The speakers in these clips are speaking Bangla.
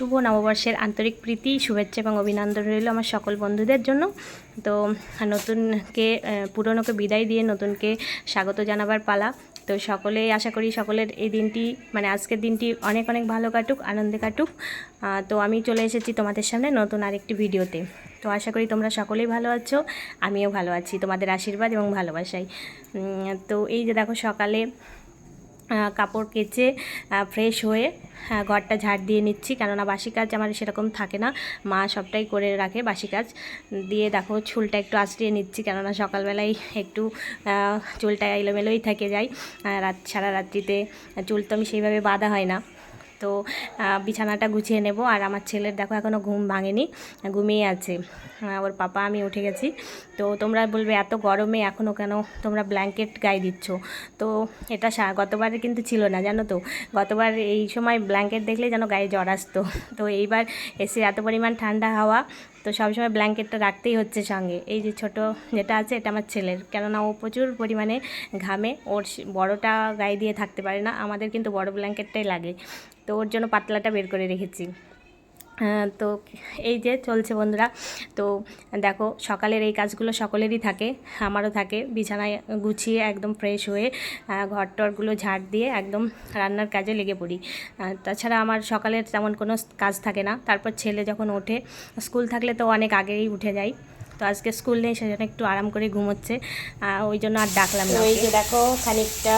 শুভ নববর্ষের আন্তরিক প্রীতি, শুভেচ্ছা এবং অভিনন্দন রইল আমার সকল বন্ধুদের জন্য। তো নতুনকে পুরনোকে বিদায় দিয়ে নতুনকে স্বাগত জানাবার পালা। তো সকলেই, আশা করি সকলের এই দিনটি মানে আজকের দিনটি অনেক অনেক ভালো কাটুক, আনন্দে কাটুক। তো আমি চলে এসেছি তোমাদের সামনে নতুন আরেকটি ভিডিওতে। তো আশা করি তোমরা সকলেই ভালো আছো, আমিও ভালো আছি তোমাদের আশীর্বাদ এবং ভালোবাসাই তো এই যে দেখো সকালে কাপড় কেচে ফ্রেশ হয়ে ঘরটা ঝাড় দিয়ে নিচ্ছি। কেননা বাসি কাজ আমার সেরকম থাকে না। মা সবটাই করে রাখে বাসি কাজ। দিয়ে দেখো চুলটা একটু আশ্রিয়ে নিচ্ছি। কেননা সকালবেলায় একটু চুলটা এলোমেলোই থেকে যায়। রাত, সারা রাত্রিতে চুল তো আমি সেইভাবে বাঁধা হয় না। তো বিছানাটা গুছিয়ে নেব। আর আমার ছেলের দেখো এখনও ঘুম ভাঙেনি, ঘুমিয়ে আছে। ওর পাপা, আমি উঠে গেছি। তো তোমরা বলবে, এত গরমে এখনও কেন তোমরা ব্ল্যাঙ্কেট গায়ে দিচ্ছ? তো এটা গতবারে কিন্তু ছিল না, জানো তো? গতবার এই সময় ব্ল্যাঙ্কেট দেখলে যেন গায়ে জ্বর আসতো। তো এইবার এসে এত পরিমাণ ঠান্ডা হাওয়া, তো সবসময় ব্ল্যাঙ্কেটটা রাখতেই হচ্ছে সঙ্গে। এই যে ছোট যেটা আছে, এটা আমার ছেলের। কেননা ও প্রচুর পরিমাণে ঘামে। ওর বড়টা গায়ে দিয়ে থাকতে পারে না। আমাদের কিন্তু বড় ব্ল্যাঙ্কেটটাই লাগে। তো ওর জন্য পাতলাটা বের করে রেখেছি। তো এই যে চলছে বন্ধুরা তো দেখো সকালের এই কাজগুলো সকলেরই থাকে আমারও থাকে। বিছানায় গুছিয়ে একদম ফ্রেশ হয়ে ঘর টরগুলো ঝাড় দিয়ে একদম রান্নার কাজে লেগে পড়ি। তাছাড়া আমার সকালের তেমন কোনো কাজ থাকে না। তারপর ছেলে যখন ওঠে স্কুল থাকলে তো অনেক আগেই উঠে যাই। তো আজকে স্কুল নেই সেজন্য একটু আরাম করে ঘুমোচ্ছে। ওই জন্য আর ডাকলাম না ওই যে দেখো খানিকটা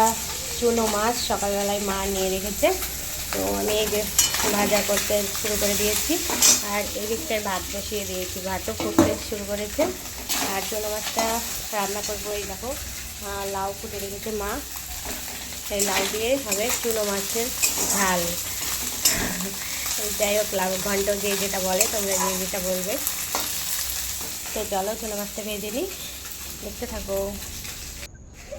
চুনো মাছ সকালবেলায় মা নিয়ে রেখেছে। তো আমি এই যে ভাজা করতে শুরু করে দিয়েছি। আর এই দিকটায় ভাত বসিয়ে দিয়েছি। ভাতও ফুটতে শুরু করেছে। আর চুনো মাছটা রান্না করব। এই দেখো লাউ ফুটে রেখেছে মা। এই লাউ দিয়ে হবে চুনো মাছের ঝাল। যাই হোক, লাউ ঘন্ট যে যেটা বলে, তোমরা যে যেটা বলবে। তো চলো চুনো মাছটা ভেজে নিই। দেখতে থাকো।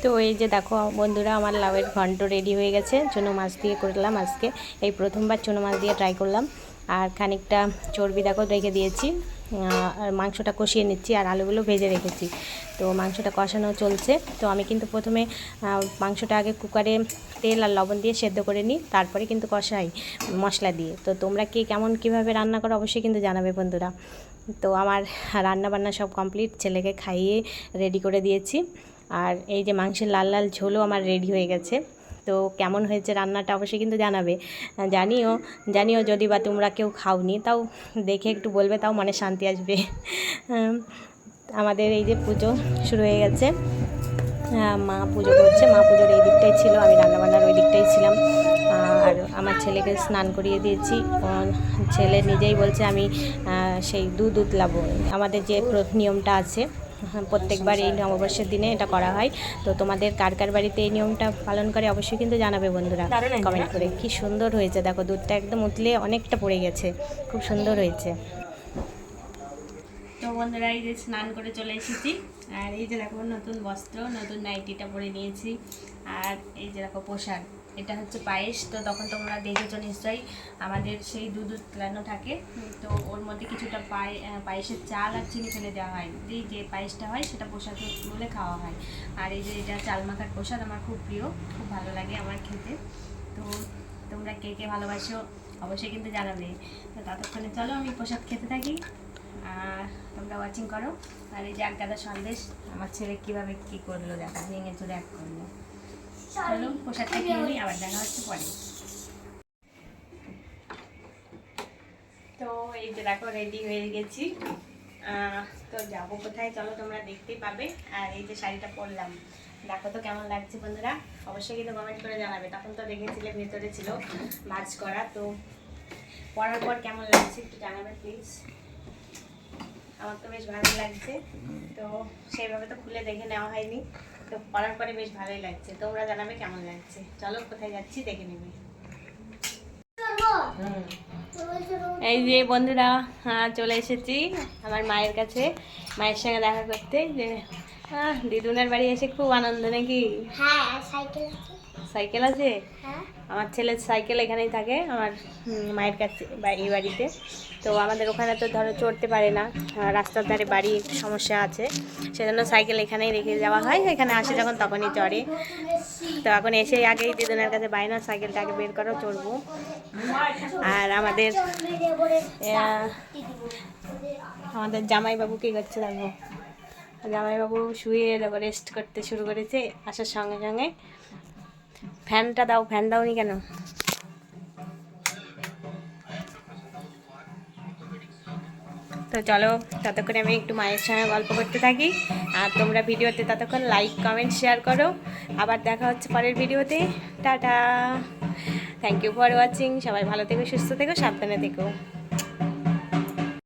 তো এই যে দেখো, বন্ধুরা, আমার লাউয়ের ঘন্ট রেডি হয়ে গেছে। চুনো মাছ দিয়ে করলাম আজকে। এই প্রথমবার চুনো মাছ দিয়ে ট্রাই করলাম। আর খানিকটা চর্বি দেখো, রেখে দিয়েছি। আর মাংসটা কষিয়ে নিচ্ছি আর আলুগুলো ভেজে রেখেছি। তো মাংসটা কষানো চলছে। তো আমি কিন্তু প্রথমে মাংসটা আগে কুকারে তেল আর লবণ দিয়ে সেদ্ধ করে নিই। তারপরে কিন্তু কষাই মশলা দিয়ে। তো তোমরা কি কেমন, কীভাবে রান্না করো অবশ্যই কিন্তু জানাবে বন্ধুরা। তো আমার রান্না বান্না সব কমপ্লিট ছেলেকে খাইয়ে রেডি করে দিয়েছি। আর এই যে মাংসের লাল লাল ঝোলও আমার রেডি হয়ে গেছে। তো কেমন হয়েছে রান্নাটা অবশ্যই কিন্তু জানাবে। জানিও জানিও যদি বা তোমরা কেউ খাওনি, তাও দেখে একটু বলবে, তাও মনে শান্তি আসবে। আমাদের এই যে পুজো শুরু হয়ে গেছে। মা পুজো করছে, মা পুজোর এই দিকটাই ছিল, আমি রান্নাবান্নার ওই দিকটাই ছিলাম। আর আমার ছেলেকে স্নান করিয়ে দিয়েছি। ছেলে নিজেই বলছে, আমি সেই দুধ উতলাবো। আমাদের যে নিয়মটা আছে প্রত্যেকবার এই নববর্ষের দিনে এটা করা হয়। তো তোমাদের কার কার বাড়িতে এই নিয়মটা পালন করে অবশ্যই কিন্তু জানাবে বন্ধুরা কমেন্ট করে। কি সুন্দর হয়েছে দেখো দুধটা একদম উতলে অনেকটা পড়ে গেছে। খুব সুন্দর হয়েছে। তো বন্ধুরা এই যে স্নান করে চলে এসেছি। আর এই যে দেখো নতুন বস্ত্র নতুন নাইটিটা পরে নিয়েছি। আর এই যে দেখো পোশাক। এটা হচ্ছে পায়েস তো তখন তোমরা দেখেছ নিশ্চয়ই আমাদের সেই দুধ উতলানো থাকে। তো ওর মধ্যে কিছুটা পায়ে পায়েসের চাল আর চিনি ফেলে দেওয়া হয়। দিয়ে যে পায়েসটা হয় সেটা প্রসাদ বলে খাওয়া হয়। আর এই যে এটা চাল মাখার প্রসাদ আমার খুব প্রিয় খুব ভালো লাগে আমার খেতে। তো তোমরা কে কে ভালোবাসো অবশ্যই কিন্তু জানাবে। তো ততক্ষণে চলো আমি প্রসাদ খেতে থাকি। আর তোমরা ওয়াচিং করো। আর এই যে এক গাদা সন্দেশ আমার ছেলে কীভাবে কী করল দেখা ভেঙে চলে এক করল। চলো পোশাকটা কিনে নিই আবার দেখা হচ্ছে পরে। তো এই যে দেখো রেডি হয়ে গেছি। তো যাব কোথায়? চলো তোমরা দেখতেই পাবে। আর এই যে শাড়িটা পরলাম। দেখো তো কেমন লাগছে বন্ধুরা? অবশ্যই কিন্তু কমেন্ট করে জানাবে। তখন তো দেখেছিলে ভেতরে ছিল ভাজ করা। তো পরার পর কেমন লাগছে একটু জানাবে প্লিজ আমার তো বেশ ভালোই লাগছে। তো সেইভাবে তো খুলে দেখে নেওয়া হয়নি। তো পরার পরে বেশ ভালোই লাগছে। তোমরা জানাবে কেমন লাগছে। চলো কোথায় যাচ্ছি দেখে নেবে। এই যে বন্ধুরা হ্যাঁ চলে এসেছি আমার মায়ের কাছে। মায়ের সঙ্গে দেখা করতে যে দিদুনের বাড়ি এসে খুব আনন্দ নাকি? হ্যাঁ সাইকেল সাইকেল আছে? আমার ছেলের সাইকেল এখানেই থাকে, আমার মায়ের কাছে বা এই বাড়িতে। তো আমাদের ওখানে তো ধরো চড়তে পারে না রাস্তার ধারে বাড়ি একটু সমস্যা আছে। সেজন্য সাইকেল এখানেই রেখে যাওয়া হয়, এখানে আসে যখন তখনই চড়ে। তো এখন এসে আগেই দিদুনের কাছে বাইনা সাইকেলটা আগে বের করো, চড়বো। আর আমাদের আমাদের জামাইবাবু কী করছে দেখো? জামাইবাবু শুয়ে রেস্ট করতে শুরু করেছে, আসার সঙ্গে সঙ্গে। ফ্যানটা দাও, ফ্যান দাওনি কেন? তো চলো, ততক্ষণ আমি একটু মায়ের সঙ্গে গল্প করতে থাকি। আর তোমরা ভিডিওতে ততক্ষণ লাইক কমেন্ট শেয়ার করো। আবার দেখা হচ্ছে পরের ভিডিওতে। Tata. Thank you for watching সবাই ভালো থেকো, সুস্থ থেকো, সাবধানে থেকো।